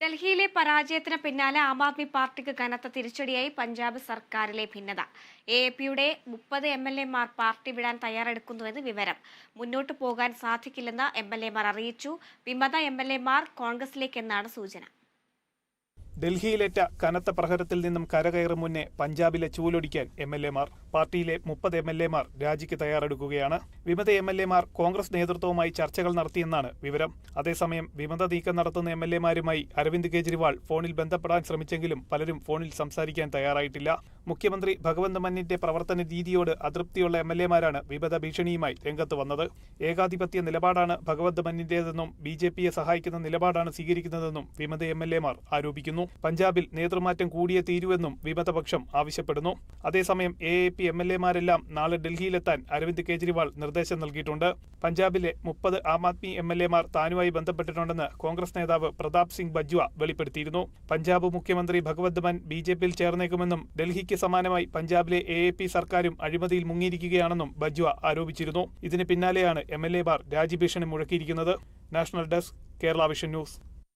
ഡൽഹിയിലെ പരാജയത്തിന് പിന്നാലെ ആം ആദ്മി പാർട്ടിക്ക് കനത്ത തിരിച്ചടിയായി പഞ്ചാബ് സർക്കാരിലെ ഭിന്നത. എ പിയുടെ മുപ്പത് എം എൽ എമാർ പാർട്ടി വിടാൻ തയ്യാറെടുക്കുന്നുവെന്ന് വിവരം. മുന്നോട്ടു പോകാൻ സാധിക്കില്ലെന്ന് എം എൽ എമാർ അറിയിച്ചു. വിമത എം എൽ എമാർ കോൺഗ്രസിലേക്കെന്നാണ് സൂചന. ഡൽഹിയിലേറ്റ കനത്ത പ്രഹരത്തിൽ നിന്നും കരകയറും മുന്നേ പഞ്ചാബിലെ ചൂലൊടിക്കാൻ എം എൽ എമാർ പാർട്ടിയിലെ മുപ്പത് എം എൽ എമാർ രാജിക്ക് തയ്യാറെടുക്കുകയാണ്. വിമത എം എൽ എമാർ കോൺഗ്രസ് നേതൃത്വവുമായി ചർച്ചകൾ നടത്തിയെന്നാണ് വിവരം. അതേസമയം വിമത നീക്കം നടത്തുന്ന എം എൽ എമാരുമായി അരവിന്ദ് കെജ്രിവാൾ ഫോണിൽ ബന്ധപ്പെടാൻ ശ്രമിച്ചെങ്കിലും പലരും ഫോണിൽ സംസാരിക്കാൻ തയ്യാറായിട്ടില്ല. മുഖ്യമന്ത്രി ഭഗവന്ത് മന്നിന്റെ പ്രവർത്തന രീതിയോട് അതൃപ്തിയുള്ള എം എൽ എമാരാണ് വിമത ഭീഷണിയുമായി രംഗത്ത് വന്നത്. ഏകാധിപത്യ നിലപാടാണ് ഭഗവന്ത് മന്നിന്റേതെന്നും ബി ജെ പിയെ സഹായിക്കുന്ന നിലപാടാണ് സ്വീകരിക്കുന്നതെന്നും വിമത എം എൽ ആരോപിക്കുന്നു. പഞ്ചാബിൽ നേതൃമാറ്റം കൂടിയേ തീരുവെന്നും വിമതപക്ഷം ആവശ്യപ്പെടുന്നു. അതേസമയം A A P M L എമാരെല്ലാം നാളെ ഡൽഹിയിലെത്താൻ അരവിന്ദ് കെജ്രിവാൾ നിർദ്ദേശം നൽകിയിട്ടുണ്ട്. പഞ്ചാബിലെ മുപ്പത് ആം ആദ്മി എം എൽ എമാർ താനുമായി ബന്ധപ്പെട്ടിട്ടുണ്ടെന്ന് കോൺഗ്രസ് നേതാവ് പ്രതാപ് സിംഗ് ബജ്വ വെളിപ്പെടുത്തിയിരുന്നു. പഞ്ചാബ് മുഖ്യമന്ത്രി ഭഗവത് മാൻ ബി ജെ പിയിൽ ചേർന്നേക്കുമെന്നും ഡൽഹിക്ക് സമാനമായി പഞ്ചാബിലെ എ എ പി സർക്കാരും അഴിമതിയിൽ മുങ്ങിയിരിക്കുകയാണെന്നും ബജ്വ ആരോപിച്ചിരുന്നു. ഇതിന് പിന്നാലെയാണ് എം എൽ എമാർ രാജ്യഭീഷണി മുഴക്കിയിരിക്കുന്നത്. National desk Kerala vision news.